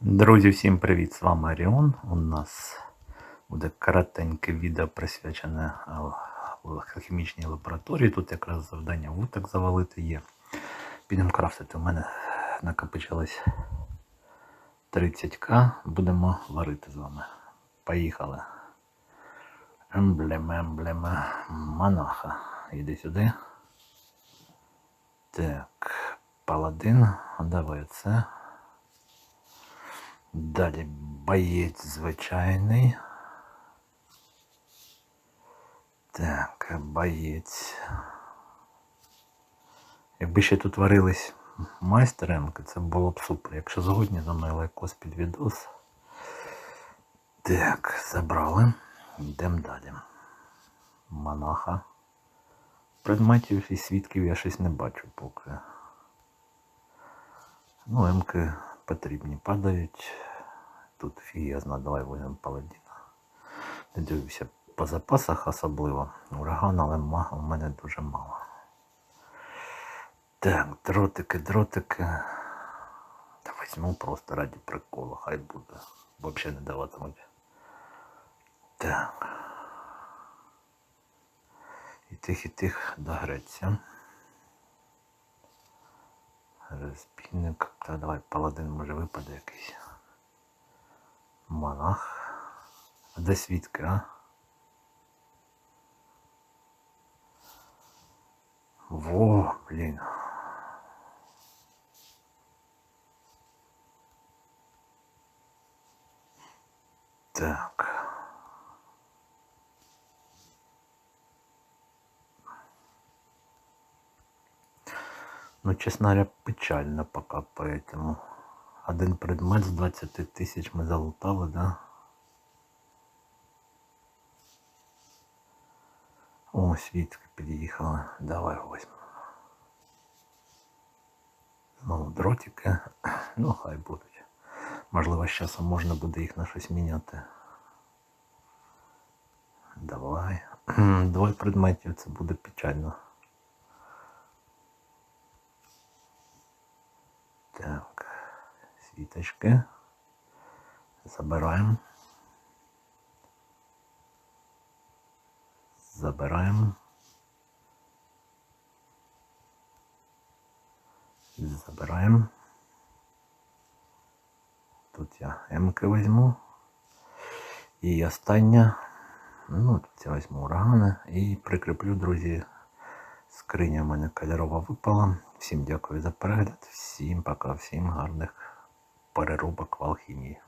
Друзі, всім привіт! З вами Аріон. У нас буде коротеньке відео присвячене е, хімічній лабораторії. Тут якраз завдання вуток завалити є. Підемо крафтити. У мене накопичилось 30к. Будемо варити з вами. Поїхали. Емблем, емблем, монаха. Іди сюди. Так, паладин. Давай це. Далі боєць звичайний. Так, боєць. Якби ще тут варились майстеренки, це було б супер. Якщо згодні, за мною лайкос під відос. Так, забрали. Йдемо далі. Монаха. Предметів і свідків я щось не бачу поки. Ну, емки потрібні падають. Тут фіг давай візьмемо паладіна. Не дивлюся по запасах особливо. Ураган, але у мене дуже мало. Так, дротики, дротики. Та візьму просто раді приколу, хай буде. Взагалі не даватимуть. Так. І тих, і тих догреться. Розбійник. Та давай паладин може випаде якийсь. Монах. А де свідки, а? Во, блін. Так. Ну, честно говоря, печально пока поэтому. Один предмет з 20 тисяч ми залутали, да? О, свідки під'їхали. Давай возьмемо. Знову дротики. Ну, хай будуть. Можливо, з часом можна буде їх на щось міняти. Давай. Двоє предметів це буде печально. Так, світочки. Забираємо. Забираємо. Забираємо. Тут я М-ки візьму. І остання. Ну, тут я візьму урагани і прикріплю, друзі. Скриня в мене кольорова випала. Всім дякую за перегляд. Всім пока, всім гарних переробок в алхімії.